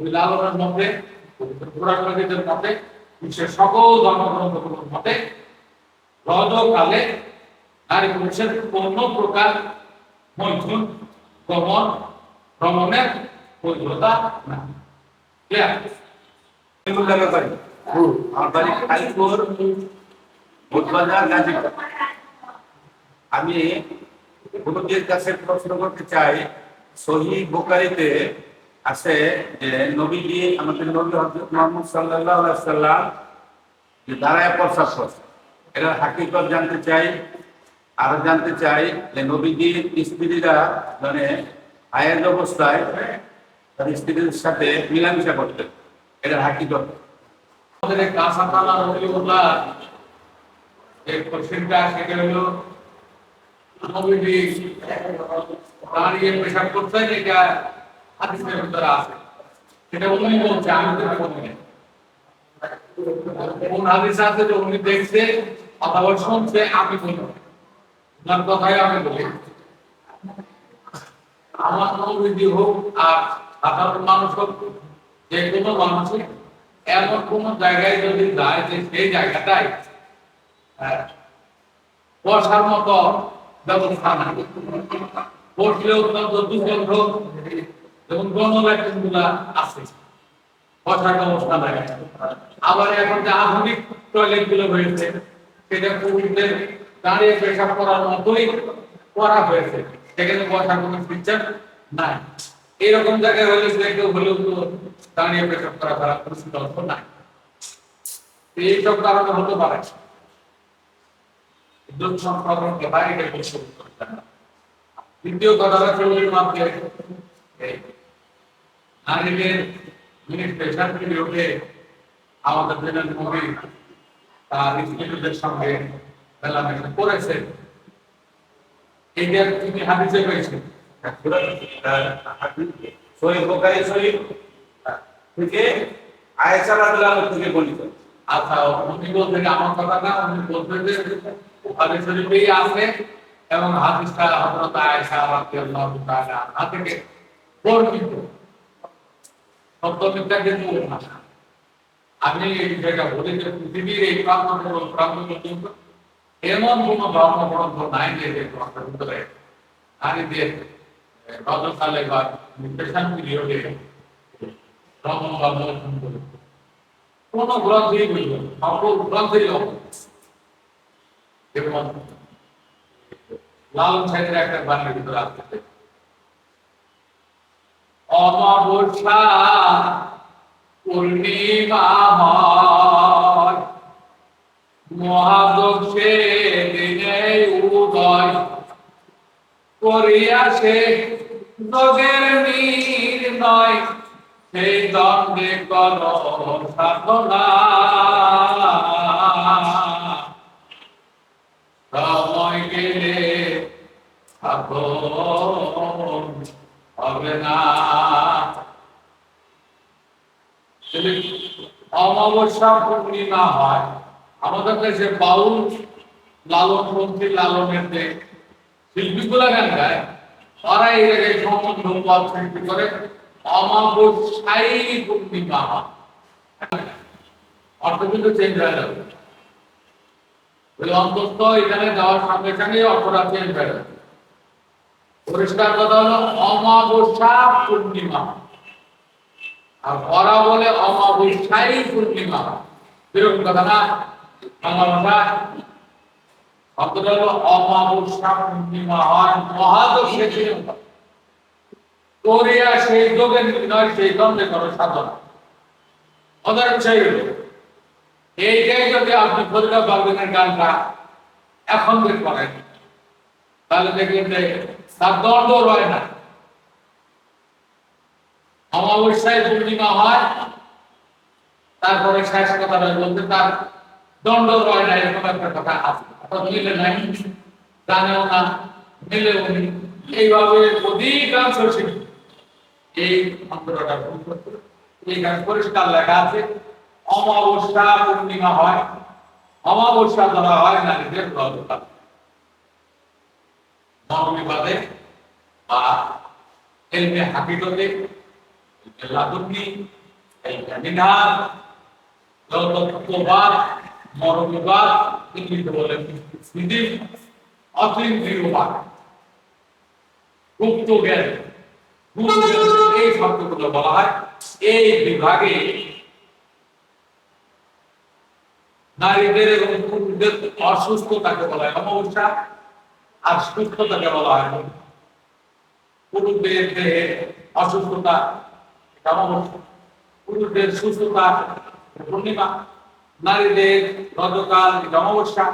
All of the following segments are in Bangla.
ওই লালনের মধ্যে পুরাণের মতে বিশ্বের সকল ধর্মগ্রন্থগুলোর মতে রজকালে নারী পুরুষের কোন প্রকার মৈথুন গমন ভ্রমণের বৈধতা না ক্লিয়ার আমি কাছে প্রশ্ন করতে চাই সহি বোকারিতে আছে যে নবীজি আমাদের নবী হজরত মোহাম্মদ সাল্লাহ সাল্লাম যে দাঁড়ায় প্রসাব করছে। এটার হাকিকত জানতে চাই আরও জানতে চাই যে নবীজির স্ত্রীরা মানে আয়ের অবস্থায় তার স্ত্রীর সাথে মিলামিশা করতেন। এটা হাকিকত। আমাদের কাঁচাপালা রবিউল্লাহ যে কোশ্চেনটা সেটা হলো নবীজি দাঁড়িয়ে পেশাব করছেন, এটা হাদিসের ভিতরে আছে। সেটা উনি বলছে আমি তো বলি কোন হাদিস আছে যে উনি দেখছে অথবা শুনছে আমি বলি। ওনার কথাই আমি বলি। আমার নবীজি হোক আর সাধারণ মানুষ হোক যে কোনো মানুষই এমন কোন জায়গায় যদি যায় যে সেই জায়গাটাই আহ, বসার মতো ব্যবস্থা নাই। বসলে অত্যন্ত দুর্গন্ধ। এবং গণল্যাট্রিনগুলা আছে। বসার ব্যবস্থা নাই আবার এখন যে আধুনিক টয়লেটগুলো হয়েছে, সেটা পুরুষদের দাঁড়িয়ে পেশাব করার মতোই করা হয়েছে। সেখানে বসার কোনো ফিচার নাই। এরকম জায়গায় হলে সে কেউ হলেও তো দাঁড়িয়ে পেশাব করা করার কোনো বিকল্প নাই। এইসব কারণে হতে পারে। সংক্রমণ বাইরে দ্বিতীয় এই নারীদের মিনিট পেশার পিরিয়ডে আমাদের জেনারেল নবী তার স্ত্রীদের সঙ্গে মেলামেশা করেছে। এইটা তিনি হাদিসে পেয়েছেন সহি বোকারি শরীফ থেকে আয়েশা রাদিয়াল্লাহু থেকে বর্ণিত। আচ্ছা উনি বলছেন আমার কথা না উনি বলছেন যে বুখারী শরীফেই আছে এবং হাদিসটা হযরত আয়েশা রাদিয়াল্লাহু তাআলা থেকে বর্ণিত। মিথ্যা কিন্তু না। আমি জায়গা বলি যে পৃথিবীর এই প্রান্ত ওই প্রান্ত পর্যন্ত এমন কোন ধর্মগ্রন্থ নাই যে ভিতরে নারীদের রজকালে বা নির্দেশন পিরিয়ডে ধর্ম বা কোন গ্রন্থেই বলবে সকল গ্রন্থেই লালন সাহেবের একটা বাণীর ভিতরে আসতে অমাবস্যা পূর্ণিমা হয় মহাদক্ষে দিনে উদয় করিয়াছে যোগের নির্ণয় সেই দণ্ডে কর সাধনা। সময় গেলে এখন হবে না যদি অমাবস্যা পূর্ণিমা হয় আমাদের দেশে বাউল লালন পন্থী লালনের যে শিল্পীগুলা গান গায়, তারা এই জায়গায় সৃষ্টি করে অমাবস্যাই পূর্ণিমা হয়। অর্থ কিন্তু চেঞ্জ হয়ে যাবে। অন্তত এখানে যাওয়ার সঙ্গে সঙ্গে অর্থটা চেঞ্জ হয়ে যাবে। পরিষ্কার কথা হলো অমাবস্যা পূর্ণিমা। আর ওরা বলে, অমাবস্যাই পূর্ণিমা। এরকম কথা না? বাংলা ভাষা অমাবস্যা পূর্ণিমা হয় করিয়া সেই যোগের নয় সেই দ্বন্দ্বে করো সাধনা। অদার সেই এইটাই যদি আপনি ফরিদা বাগদিনের গানটা এখন বের করেন, তাহলে দেখবেন যে তার দণ্ড রয় না। অমাবস্যায় পূর্ণিমা হয়, তারপরে শেষ কথাটা বলতে তার দণ্ড রয় না এরকম একটা কথা আছে। মিলে নাই? জানেও না এইভাবে এই পরিষ্কার লেখা আছে, অমাবস্যা পূর্ণিমা হয়। অমাবস্যা ধরা হয় নারীদের রজকাল মনোবিবাদে বা এলমে হাকিকতে লাদুনি এই গুপ্ত জ্ঞান এই শব্দগুলো বলা হয়, এই বিভাগে নারীদের এবং পুরুষদের অসুস্থতাকে বলা হয়, অমাবস্যা আর সুস্থতাকে বলা হয়। পুরুষদের দেহে অসুস্থতা পুরুষদের সুস্থতা, পূর্ণিমা, নারীদের এটা অমাবস্যা,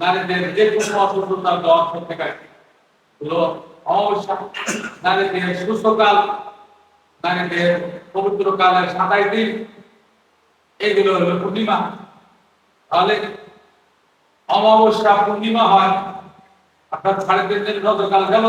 নারীদের যে কোনো থেকে হলো অমাবস্যা, নারীদের সুস্থকাল, নারীদের পবিত্র কালের সাতাই দিন, এগুলো হলো পূর্ণিমা। তাহলে অমাবস্যা, পূর্ণিমা হয়, অর্থাৎ সাড়ে তিন দিন রজকাল গেল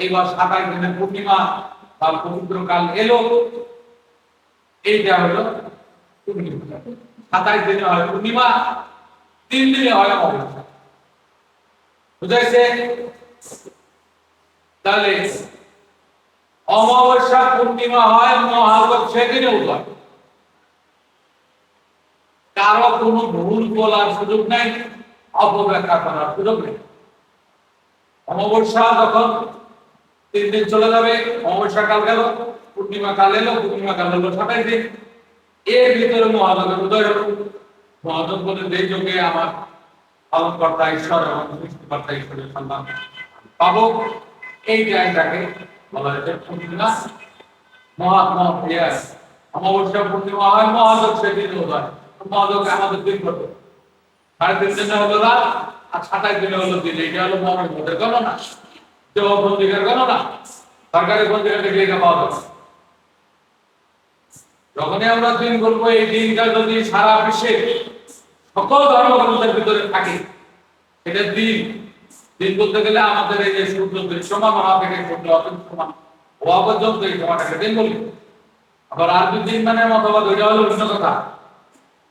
এবার সাতাই দিনের পূর্ণিমা বা পবিত্র কাল এলো। এইটা হলো সাতাইশ দিনে হয় পূর্ণিমা, তিন দিনে হয় অমাবস্যা। বুঝাইছে? তাহলে অমাবস্যা, পূর্ণিমা হয় মহালক সেদিনে উদয়। কারও কোনো ভুল বলার সুযোগ নাই, অপব্যাখ্যা করার সুযোগ নেই। অমাবস্যা যখন তিন দিন চলে যাবে, অমাবস্যা কাল গেল, পূর্ণিমা কাল এলো, পূর্ণিমা কাল হলো সাতাইশ দিন। এর ভিতরে মহালকের উদয় হলো মহাজন বলে যে যোগে আমার পালনকর্তা ঈশ্বর এবং সৃষ্টিকর্তা ঈশ্বরের সন্ধান পাবো। এই জায়গাটাকে বলা হয়েছে পূর্ণিমা। মহাত্মা ইয়াস অমাবস্যা, পূর্ণিমা হয় মহালক সেদিন উদয়। মহালক আমাদের দিন কত সাড়ে তিন দিনে হলো রাত, আর সাতাইশ দিনে হলো দিন। এটা হলো মধ্যে গণনা। দেহ পঞ্জিকার গণনা সরকারি পঞ্জিকা থেকে এটা পাওয়া যাবে যখনই আমরা দিন বলব, এই দিনটা যদি সারা বিশ্বে সকল ধর্মগ্রন্থের ভিতরে থাকে এটা দিন। দিন বলতে গেলে আমাদের এই যে সূর্য দৃশ্যমান হওয়া থেকে সূর্য অদৃশ্যমান হওয়া পর্যন্ত এই সময়টাকে দিন বলি। আবার আরবি দিন মানে মতবাদ, ওইটা হলো অন্য কথা।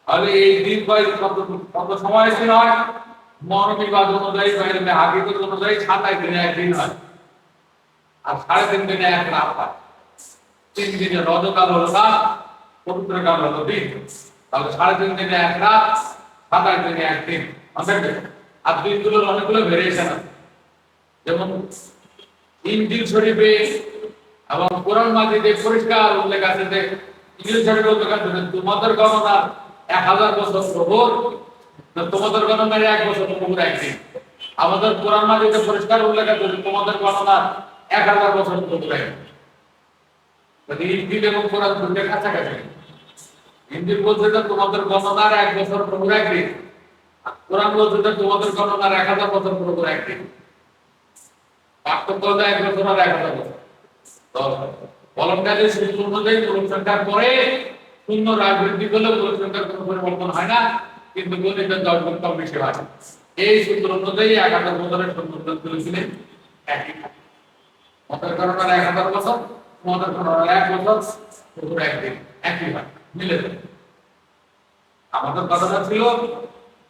তাহলে এই দিন কয় কত কত সময় দিন হয় মরমিবাদ অনুযায়ী বা এরকম হাকিকত অনুযায়ী সাতাই দিনে একদিন হয়। আর সাড়ে তিন দিনে এক রাত হয়। তিন দিনে রজকাল হলো রাত পবিত্র কাল হলো দিন। তাহলে সাড়ে তিন দিনে এক রাত সাতাশ দিনে এক দিন। আর দিনগুলোর অনেকগুলো ভেরিয়েশন আছে। যেমন ইঞ্জিল শরীফে এবং কোরআন মাজিদে পরিষ্কার উল্লেখ আছে যে ইঞ্জিল শরীফে উল্লেখ আছে তোমাদের গণনা এক হাজার বছর প্রভুর তো তোমাদের গণনার এক বছর একদিন আমাদের কোরআন পরিষ্কার উল্লেখ আছে তোমাদের গণনা এক হাজার বছর প্রভুর একদিন ইঞ্জিল এবং কোরআন দুটোর কাছাকাছি। ইঞ্জিল বলছে যে তোমাদের গণনার এক বছর প্রভুর একদিন কোরআন বলছে যে তোমাদের গণনার এক হাজার বছর প্রভুর একদিন পার্থক্য হলো এক বছর আর এক হাজার বছর। সূত্র অনুযায়ী পরে শূন্য করলে সংখ্যার কোনো পরিবর্তন হয় না। কিন্তু গণিতের দশ গুণ কম বেশি হয়। এই সূত্র অনুযায়ী এক হাজার বছরের শূন্য তুলেছিলেন একই মতের গণনার এক হাজার বছর, মতের গণনার এক বছর পুরো একদিন, একই হয়, মিলে আমাদের কথাটা ছিল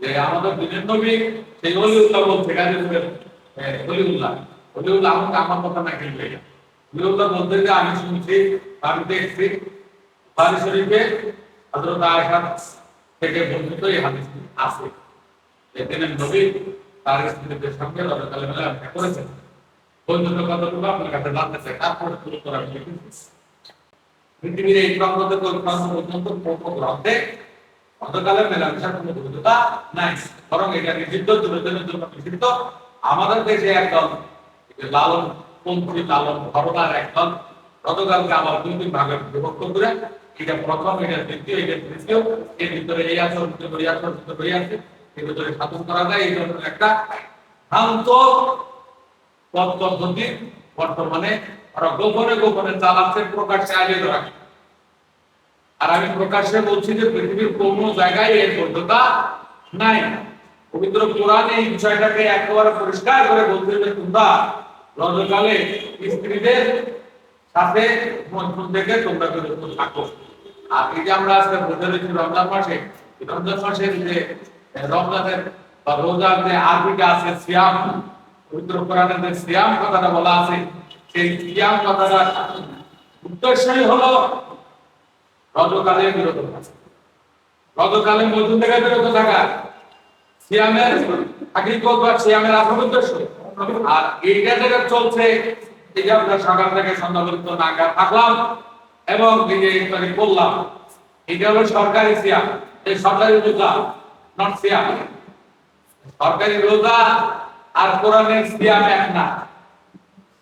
যে আমাদের দিনের নবী সেই অলিউল্লাহ বলছে গাজীপুরের অলিউল্লাহ। অলিউল্লাহ আমাকে আমার কথা না কিনবে অলিউল্লাহ বলতে যে আমি শুনছি, আমি দেখছি। বাড়ি শরীফে হজরত আয়সা থেকে বর্ণিত এই হাদিস আছে। দিনের নবী তার স্ত্রীদের সঙ্গে মেলামেশা করেছেন বন্ধুত্ব কতটুকু আপনার কাছে তারপরে শুরু করা পৃথিবীর এই প্রান্ত পর্যন্ত গ্রন্থে বৈধতা নাই। বরং এটা নিষিদ্ধ, দুর্যোগের জন্য নিষিদ্ধ। আমাদের দেশে একদল লালন, পন্থী লালন ধরনার একদল গতকালকে আবার দুই তিন ভাগে বিভক্ত করে এটা প্রথম, এটা দ্বিতীয়, এটা তৃতীয়, এর ভিতরে এই আসর ভিতরে এই আসর ভিতরে এই আছে এর ভিতরে সাধন করা যায়, এই জন্য একটা ভ্রান্ত পদ্ধতি বর্তমানে ওরা গোপনে গোপনে চালাচ্ছে প্রকাশ্যে আগে ধরা আর আমি প্রকাশ্যে বলছি যে পৃথিবীর কোন জায়গায় এর বৈধতা নাই। পবিত্র কোরআনে এই বিষয়টাকে একেবারে পরিষ্কার করে বলতে যে তোমরা রজকালে স্ত্রীদের সাথে মন্থন থেকে তোমরা বিরত থাকো। আর এই যে আমরা আজকে বুঝে দিচ্ছি রমজান মাসে রমজান মাসের যে রমজানের বা রোজার যে আরবিটা আছে, সিয়াম, পবিত্র কোরআনে যে সিয়াম কথাটা বলা আছে, সেই সিয়াম কথাটা উদ্দেশ্যই হলো রজকালে বিরত থাকা। রজকালে মধ্যম থেকে বিরত থাকা। সিয়ামের, হাকিকত বা সিয়ামের আসল উদ্দেশ্য। আর এইটা যেটা চলছে আমরা সকাল থেকে নাগা থাকলাম এবং যে ইফতারি করলাম। এটা হলো সরকারি সিয়াম। এই সরকারি রোজা নট সিয়াম। সরকারি রোজা আর কোরআনের সিয়াম এক না।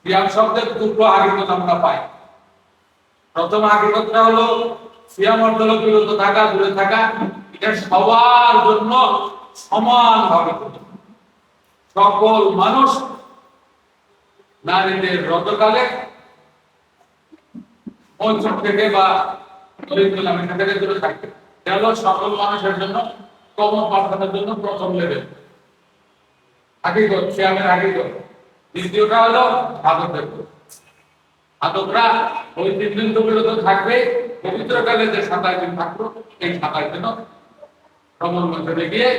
সিয়াম শব্দের দুটো হাকিকত আমরা পাই। প্রথম হাকিকতটা হলো, সিয়াম অর্থ বিরত থাকা, দূরে থাকা। এটা সবার জন্য সমান ভাবে সকল মানুষ নারীদের রতকালে পঞ্চম থেকে বা লামিনা থেকে দূরে থাকবে হলো সকল মানুষের জন্য কমন পাঠানোর জন্য প্রথম লেভেল হাকিকত সিয়ামের হাকিকত। দ্বিতীয়টা হলো ওই তিন দিন তো বিরত থাকবে, পবিত্রকালে যে সাতাশ দিন থাকল, এই সাতাশ দিন ভ্রমণ মধ্যে গিয়ে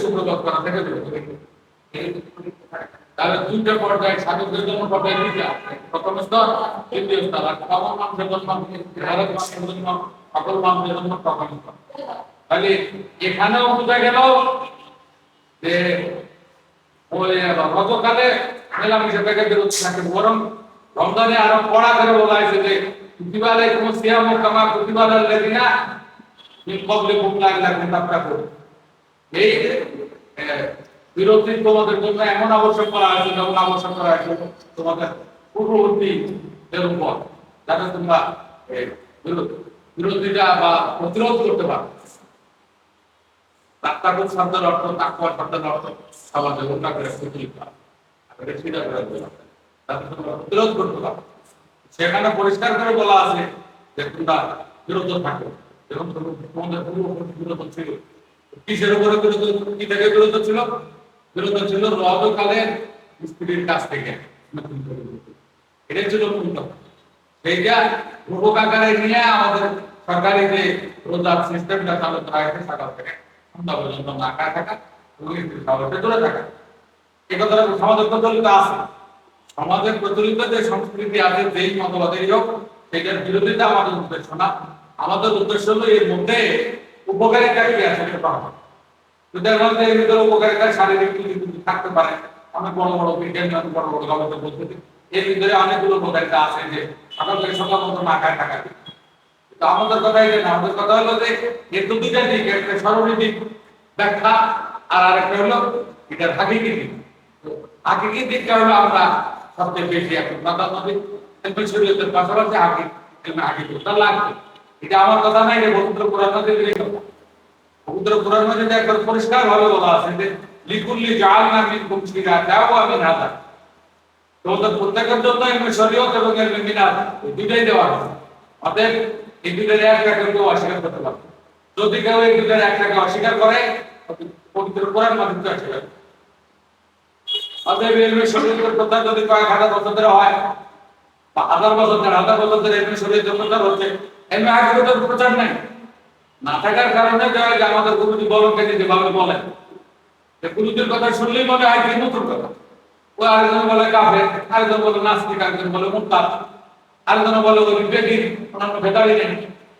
সুপ্রদক করা থেকে বিরত তাহলে দুইটা পর্যায়ে সাধকদের জন্য পর্যায়ে দুইটা প্রথম স্তর, দ্বিতীয় স্তর, আর সকল মানুষের জন্য ভারত মানুষের জন্য, সকল মানুষের জন্য প্রথম স্তর। তাহলে এখানেও বোঝা গেল যে ওই মেলামেশা থেকে বিরত থাকে, বরং রমজানে আরও কড়া করে বলা হয়েছে যে কুতিবালে কোন সিয়াম কামা কুতিবালে লেদিনা মিন কবলে কুম লাগলা করো এই বিরতি তোমাদের জন্য এমন আবশ্যক করা হয়েছে যেমন আবশ্যক করা হয়েছে তোমাদের পূর্ববর্তী উপর যাতে তোমরা বিরতিটা বা প্রতিরোধ করতে পারো। শব্দের অর্থ শব্দের অর্থ সমাজে উন্নত করে তোমরা প্রতিরোধ করতে পারো। সেখানে পরিষ্কার করে বলা আছে যে তোমরা বিরত থাকো। তোমাদের পূর্ববর্তী বিরত ছিল। কিসের উপরে বিরত কি থেকে বিরত ছিল? বিরত ছিল স্ত্রীর কাছ থেকে। ছিল সেইটা আকারে নিয়ে আমাদের সরকারি যে রোজার সিস্টেমটা চালু করা হয়েছে সকাল থেকে সন্ধ্যা পর্যন্ত দূরে থাকা। এ কথাটা সমাজের প্রচলিত আছে। সমাজের প্রচলিত যে সংস্কৃতি আছে, যেই মতবাদেরই হোক সেটার বিরোধিতা আমাদের উদ্দেশ্য না। আমাদের উদ্দেশ্য হলো এর মধ্যে উপকারিতা কি আছে সেটা উপকারিতা শারীরিক কিছু থাকতে পারে। অনেক বড় বড় বিজ্ঞানী বড় বড় গবেষক বলতেছে এর ভিতরে অনেকগুলো উপকারিতা আছে যে সকাল থেকে সকাল মতো না খায় থাকা তো আমাদের কথা এটা আমাদের কথা হলো যে এর তো দুইটা দিক, একটা ব্যাখ্যা আর আরেকটা হলো এটা দিক আমরা সবচেয়ে বেশি এখন কিন্তু শরীয়তের পাশাপাশি লাগবে। এটা আমার কথা না এটা পবিত্র কোরআন মাঝে কথা। পবিত্র কোরআন মাঝে একবার পরিষ্কার ভাবে বলা আছে যে, লিকুল্লি জাআলনা মিনকুম শিরাতা ওয়া মিনহাজা তোমাদের প্রত্যেকের জন্য এলমে শরীয়ত এবং এলমে মিনাজ এই দুইটাই দেওয়া আছে অতএব এই দুইটার একটাকে কেউ অস্বীকার করতে পারবে। যদি কেউ এই দুইটার একটাকে অস্বীকার করে পবিত্র কোরআন মাধ্যমে অস্বীকার করে। অতএব এলমে শরীয়তের কথা যদি কয়েক হাজার বছর ধরে হয়, বা হাজার বছর ধরে, হাজার বছর ধরে এলমে শরীয়তের প্রচার হচ্ছে এলমে হাকিকতের প্রচার নাই না থাকার কারণে আমাদের গুরুজি বলকে যেভাবে বলেন যে গুরুজির কথা শুনলেই মনে হয় যে নতুন কথা। ও আরেকজন বলে কাফে আরেকজন বলে নাস্তিক, আরেকজন বলে মুক্তার আরেকজন বলে ওই বিবেকী অন্যান্য ভেদারি নেই,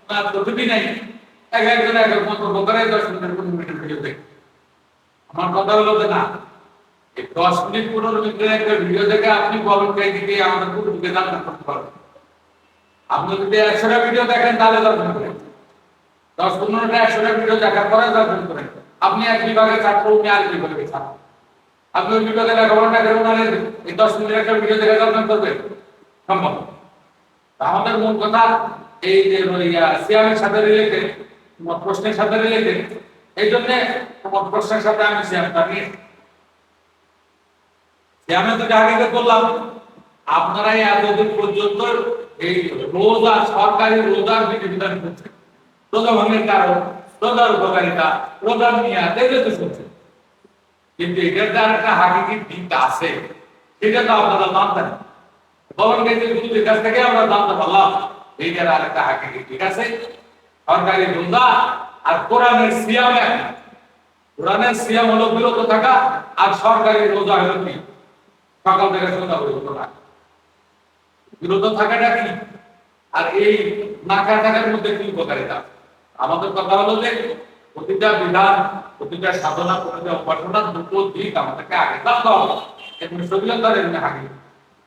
ওনার টুপি নেই। এক একজন এক এক মন্তব্য করে দশ মিনিটের পনেরো মিনিটের ভিডিও দেখে। আমার কথা হলো যে না, এই দশ মিনিট পনেরো মিনিটের একটা ভিডিও দেখে আপনি কে দিকে আমাদের গুরুজিকে জানতে করতে পারবেন। আপনি যদি একশোটা ভিডিও দেখেন, তাহলে দর্শন করেন দশ পনেরোটা একশোটা ভিডিও দেখার পরে দর্শন করেন আপনি এক বিভাগে ছাত্র, উনি আর বিভাগে ছাত্র। আপনি ওই বিভাগে লেখাপড়া না করে ওনার এই দশ মিনিট একটা ভিডিও দেখে দর্শন করবেন সম্ভব। আমাদের মূল কথা, এই যে সিয়ামের সাথে রিলেটেড প্রশ্নের সাথে রিলেটেড এই জন্য তোমার প্রশ্নের সাথে আমি সিয়ামটা নিয়ে সিয়ামে তো আগে করলাম আপনারা এতদিন পর্যন্ত এই রোজা, সরকারি রোজার বিধিবিধান করছেন। রোজা কারণ রোজার উপকারিতা রোজার নিয়া দেখলে তো শুনছেন কিন্তু এটার যে একটা হাকিকি দিক আছে। সেটা তো আপনারা জানতেন ভবন গেছে গুরুদের কাছ থেকে আমরা জানতে পারলাম, এইটার আর একটা হাকিকি ঠিক আছে। সরকারি রোজা আর কোরআনের সিয়াম এক। কোরআনের সিয়াম হলো বিরত থাকা আর সরকারি রোজা হলো কি? সকাল থেকে সন্ধ্যা পর্যন্ত রাখা বিরত থাকাটা কি? আর এই না থাকার মধ্যে কি উপকারিতা? আমাদের কথা হলো যে প্রতিটা বিধান, প্রতিটা সাধনা, প্রতিটা উপাসনা দুটো দিক আমাদেরকে আগে জানতে হবে এমনি শরীরতার এমনি হাকি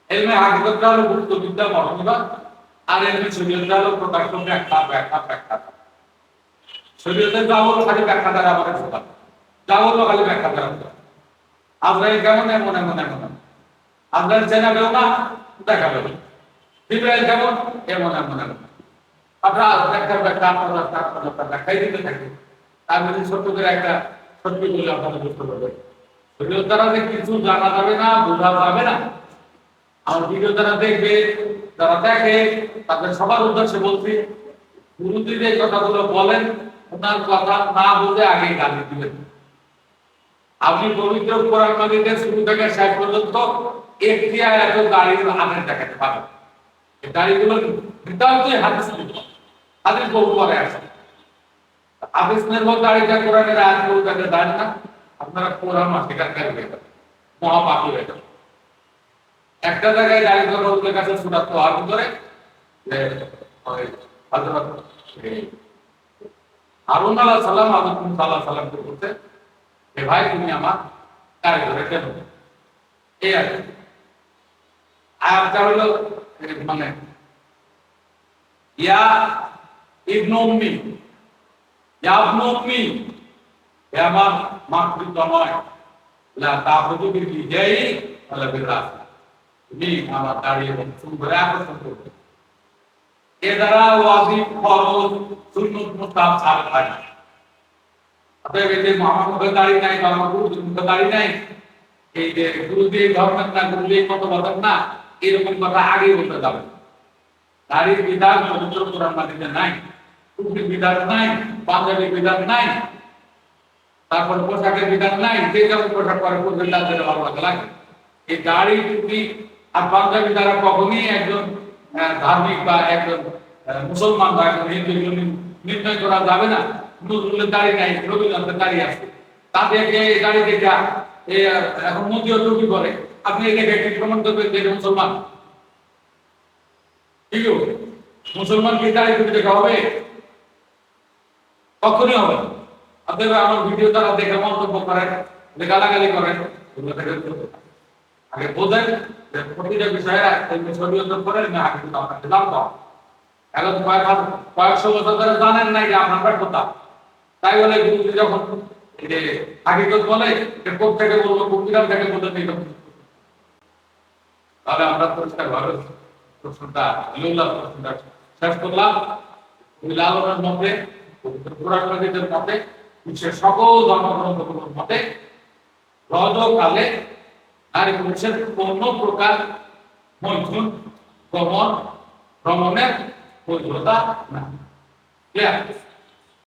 এমনি হাকিকতটা হলো গুরুত্ব বিদ্যা মরণিবাদ আর এমনি শরীরটা হলো প্রকাশ্য ব্যাখ্যা ব্যাখ্যা ব্যাখ্যা। শরীরতের যা হলো খালি ব্যাখ্যা দ্বারা আমাদের শোনা যা হলো খালি ব্যাখ্যা দ্বারা আজরাইল কেমন, এমন এমন এমন। আজরাইল চেনাবেও না, দেখাবেও জিব্রাইল কেমন, এমন এমন এমন। একটা ব্যাখ্যাই দিতে তার মধ্যে একটা বলে কিছু জানা যাবে না, বোঝা যাবে না। দেখবে, যারা দেখে, তাদের সবার উদ্দেশ্যে কথাগুলো বলেন, ওনার কথা না বুঝে আগে গালি দিবেন। আপনি পবিত্র কোরআন শুরু থেকে শেষ পর্যন্ত একটি আয়াত গাড়ির আমের দেখাতে পাবেন গাড়িগুলো নিতান্তই হাদিস হাদিস বহু পরে আছে হাদিস নির্ভর গাড়িটা কোরআনের আয়াত বহু তাকে দেন না। আপনারা কোরআন অস্বীকার করবে মহাপাপী হয়ে যাবে। একটা জায়গায় গাড়ি ধরে কাছে সুরাত তো আর করে, যে হযরত হারুন আলাইহিস মুসা আলাইহিস সালামকে বলতে যে ভাই, তুমি আমার ধরে কেন এই আর। আয়াতটা হলো মানে ইয়া ইবনু উম্মি ইয়া ইবনু উম্মি হে আমার মাতৃত্ব নয় লা তাহুদু বিল বিজাই ওয়ালা বিল রাস তুমি আমার দাঁড়িয়ে এবং চুল করে আকর্ষণ করবে এ দ্বারা ওয়াজিব ফরজ সুন্নত মুস্তাহাব সাবেত হয় না অতএব এই যে আমার মুখে দাড়ি নাই বা আমার গুরুজির মুখে দাড়ি নাই এই যে গুরুজি ধর্মের না গুরুজি মতবাদের না এরকম কথা আগেই বলতে যাবে। না। বিধান পবিত্র কোরআন মাটিতে নাই টুপির বিধান নাই, পাঞ্জাবির বিধান নাই, তারপর পোশাকের বিধান নাই, যে যেমন পোশাক পরে করবেন তাদের ভালো লাগে। এই দাড়ি, টুপি আর পাঞ্জাবি দ্বারা কখনই একজন ধার্মিক বা একজন মুসলমান বা একজন হিন্দু নির্ণয় করা যাবে না। নজরুলের দাড়ি নাই, রবীন্দ্রনাথের দাড়ি আছে। তাদেরকে দাড়ি দেখে এখন মোদিও টুপি করে আপনি এই দেখে কি প্রমাণ করবেন যে মুসলমান ঠিক? মুসলমান কি দাড়ি টুপি দেখা হবে কখনই হবে না। অতএব আমার ভিডিও দ্বারা দেখে মন্তব্য করেন, যে গালাগালি করেন। আগে বোঝেন যে প্রতিটা বিষয়ে এমনি শরীয়ত করে আমি আগে কিন্তু আপনাকে জানতাম এখন কয়েক কয়েকশো বছর ধরে জানেন নাই যে আপনার ব্যর্থতা তাই বলে যখন যে হাকিকত বলে কোথ থেকে বলব কুকিরাম থেকে বলতে তাহলে আমরা পরিষ্কার ভাবে প্রশ্নটা লৌলা প্রশ্নটা শেষ করলাম। লালনের মধ্যে পবিত্র কোরআন মাজিদের মতে, বিশ্বের সকল ধর্মগ্রন্থগুলোর মতে, রজকালে নারী পুরুষের কোন প্রকার মৈথুন গমন, ভ্রমণের বৈধতা না ক্লিয়ার